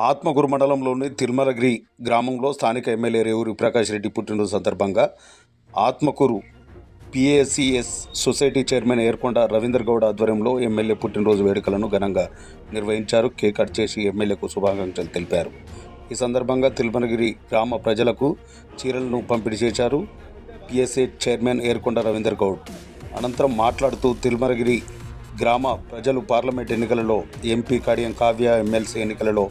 ఆత్మగురు మండలంలోని తిరుమలగిరి గ్రామంలో స్థానిక ఎమ్మెల్యే రేవూరి ప్రకాష్ రెడ్డి పుట్టినరోజు సందర్భంగా Atmakur PACS society chairman Erkonda Ravinder Goud ఆధ్వర్యంలో ఎమ్మెల్యే పుట్టినరోజు వేడుకలను ఘనంగా నిర్వహించారు. కేక్ కట్ చేసి ఎమ్మెల్యేకు శుభాకాంక్షలు తెలిపారు. ఈ సందర్భంగా తిరుమలగిరి గ్రామ ప్రజలకు చీరలను పంపిణీ చేశారు. PSA chairman Erkonda Ravinder Goud. అనంతరం మాట్లాడుతూ తిరుమలగిరి గ్రామ ప్రజలు పార్లమెంట్ ఎన్నికలలో ఎంపీ కడియం కావ్య ఎమ్మెల్సీ ఎన్నికలలో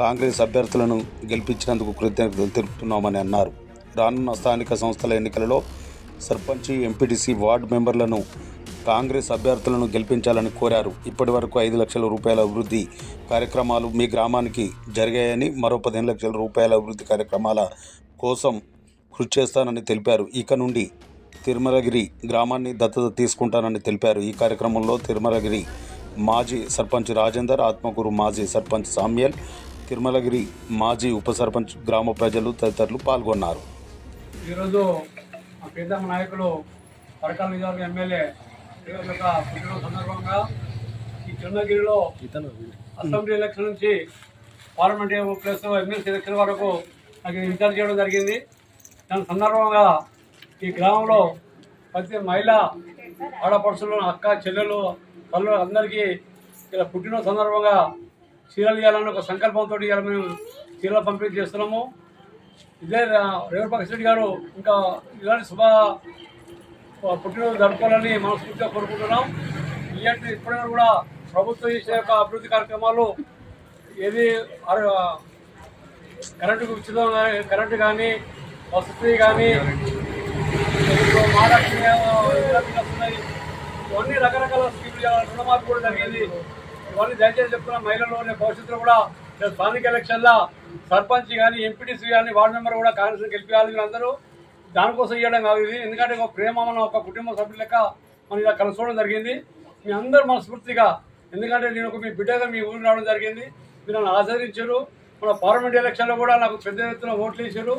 కాంగ్రెస్ అభ్యర్థులను గెలిపించినందుకు కృతజ్ఞతలు తెలుపుతున్నామని అన్నారు. రానున్న స్థానిక సంస్థల ఎన్నికలలో సర్పంచి ఎంపీటీసీ వార్డు మెంబర్లను కాంగ్రెస్ అభ్యర్థులను గెలిపించాలని కోరారు. ఇప్పటి వరకు ఐదు లక్షల రూపాయల అభివృద్ధి కార్యక్రమాలు మీ గ్రామానికి జరిగాయని మరో పదిహేను లక్షల రూపాయల అభివృద్ధి కార్యక్రమాల కోసం కృషి చేస్తానని తెలిపారు. ఇక నుండి తిరుమలగిరి గ్రామాన్ని దత్తత తీసుకుంటానని తెలిపారు. ఈ కార్యక్రమంలో తిరుమలగిరి మాజీ సర్పంచ్ రాజేందర్ ఆత్మకూరు మాజీ సర్పంచ్ సామ్యల్ తిరుమలగిరి మాజీ ఉప సర్పంచ్ గ్రామ ప్రజలు తదితరులు పాల్గొన్నారు. ఈరోజు పెద్దమ్మ నాయకులు పరకాల నియోజకవర్గ ఎమ్మెల్యే పుట్టినరోజు సందర్భంగా ఈ తిరుమలగిరిలో అసెంబ్లీ ఎలక్షన్ నుంచి పార్లమెంట్ ప్లస్ ఎమ్మెల్సీ ఎలక్షన్ వరకు నాకు ఇన్ఛార్జ్ చేయడం జరిగింది. దాని సందర్భంగా ఈ గ్రామంలో ప్రతి మహిళ ఆడపడుచులు అక్క చెల్లెలు తల్లు అందరికీ ఇలా పుట్టిన సందర్భంగా చీరలు ఇవ్వాలని ఒక సంకల్పంతో ఇవాళ మేము చీరలు పంపిణీ చేస్తున్నాము. ఇదే రేవర్ రెడ్డి గారు ఇంకా ఇలాంటి శుభ పుట్టినరోజు జరుపుకోవాలని మనస్ఫూర్తిగా కోరుకుంటున్నాం. ఇలాంటి ఇప్పుడైనా కూడా ప్రభుత్వం చేసే యొక్క అభివృద్ధి కార్యక్రమాలు ఏది కరెంటుకు ఉచితం కానీ- కరెంటు కానీ వసతి కానీ ఇప్పుడు మహాలక్ష్మి వస్తున్నాయి ఇవన్నీ రకరకాల స్కీములు రుణమాఫీ కూడా జరిగింది. ఇవన్నీ దయచేసి చెప్తున్నా మహిళలు భవిష్యత్తులో కూడా స్థానిక ఎలక్షన్లో సర్పంచ్ కానీ ఎంపీటీసీ కానీ వార్డు మెంబర్ కూడా కాంగ్రెస్ గెలిపించాలి మీరు అందరూ దానికోసం ఇవ్వడం కాదు ఇది. ఎందుకంటే ఒక ప్రేమ మన ఒక కుటుంబ సభ్యుల లెక్క మనం ఇలా కలుసుకోవడం జరిగింది. మీ అందరూ మనస్ఫూర్తిగా ఎందుకంటే నేను ఒక మీ బిడ్డగా మీ ఊరు రావడం జరిగింది. మీరు నన్ను ఆచరించారు మన పార్లమెంట్ ఎలక్షన్లో కూడా నాకు పెద్ద ఎత్తున ఓట్లు వేసారు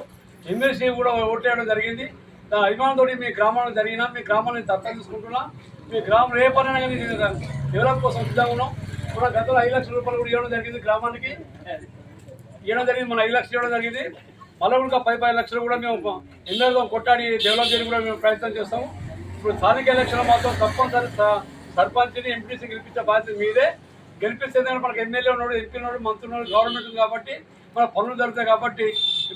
ఎమ్మెల్సీ కూడా ఓట్లు వేయడం జరిగింది. అభిమానంతో మీ గ్రామంలో జరిగినా మీ గ్రామాన్ని దత్తత తీసుకుంటున్నా మీ గ్రామంలో ఏ పనైనా కానీ డెవలప్ కోసం ఉద్యోగం కూడా గతంలో ఐదు లక్షల రూపాయలు కూడా ఇవ్వడం జరిగింది గ్రామానికి. ఇవ్వడం జరిగింది మన ఐదు లక్షలు ఇవ్వడం జరిగింది. మళ్ళీ కూడా పై పది లక్షలు కూడా మేము ఎన్నో కొట్టాడి డెవలప్ చేయడం కూడా మేము ప్రయత్నం చేస్తాము ఇప్పుడు స్థానిక ఎలక్షన్ మాత్రం తప్పనిసరి స- సర్పంచ్ని ఎంపీసీ గెలిపించే బాధ్యత మీదే. గెలిపిస్తే మనకు ఎమ్మెల్యే ఉన్నాడు ఎంపీ ఉన్నాడు మంత్రి ఉన్నాడు గవర్నమెంట్ ఉంది కాబట్టి మన పనులు జరుగుతాయి కాబట్టి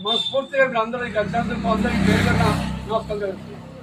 మనస్ఫూర్తిగా మీరు అందరూ కలిసి అందరికీ పేరు Nossa, tá garantia.